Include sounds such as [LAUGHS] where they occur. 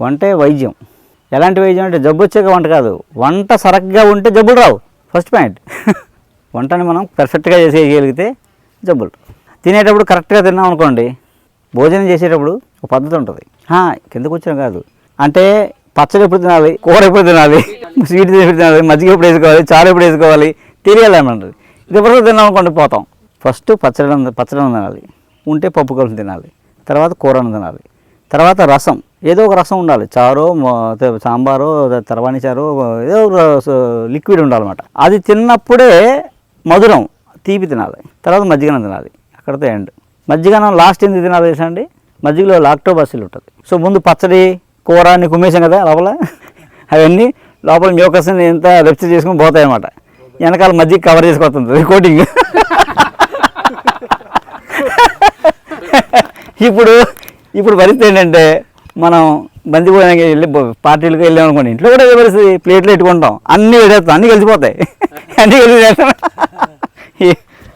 వంటే వైద్యం. ఎలాంటి వైద్యం అంటే జబ్బు వచ్చాక వంట కాదు. వంట సరగ్గా ఉంటే జబ్బులు రావు. ఫస్ట్ పాయింట్ [LAUGHS] వంటని మనం పర్ఫెక్ట్గా చేసేయగలిగితే జబ్బులు. తినేటప్పుడు కరెక్ట్గా తిన్నాం అనుకోండి భోజనం చేసేటప్పుడు ఒక పద్ధతి ఉంటుంది. కిందకు వచ్చిన కాదు. అంటే పచ్చడి ఎప్పుడు తినాలి కూర ఎప్పుడు తినాలి స్వీట్ ఎప్పుడు తినాలి మజ్జిగ ఎప్పుడు వేసుకోవాలి చారు ఎప్పుడు వేసుకోవాలి తెలియాలి అన్నది ఇది ఎప్పుడు తిన్నాం అనుకోండి పోతాం. ఫస్ట్ పచ్చడి పచ్చడి తినాలి. ఉంటే పప్పు కలిసి తినాలి. తర్వాత కూరను తినాలి. తర్వాత రసం. ఏదో ఒక రసం ఉండాలి. చారో సాంబారో తర్వాణి చారో ఏదో ఒక లిక్విడ్ ఉండాలన్నమాట. అది తిన్నప్పుడే మధురం తీపి తినాలి. తర్వాత మజ్జిగనం తినాలి. అక్కడితో ఎండ్. మజ్జిగనం లాస్ట్ ఎందుకు తినాలి తెలుసా మజ్జిగలో లాక్టోబాసిల్ ఉంటుంది. సో ముందు పచ్చడి కూర అన్ని కుమ్మేసాం కదా లోపల. అవన్నీ లోపల మ్యూకస్ని ఎంత రెప్చర్ చేసుకుని పోతాయి అన్నమాట వెనకాల మజ్జిగ కవర్ చేసుకొస్తుంది. కోటింగ్ [LAUGHS] ఇప్పుడు ఇప్పుడు పరిస్థితి ఏంటంటే మనం భోజనానికి వెళ్ళి పార్టీలకు వెళ్ళాం అనుకోండి ఇంట్లో కూడా పరిస్థితి. ప్లేట్లు పెట్టుకుంటాం. అన్నీ పెట్టేస్తాం అన్నీ కలిసిపోతాయి. [LAUGHS] అన్నీ కలిసి [LAUGHS]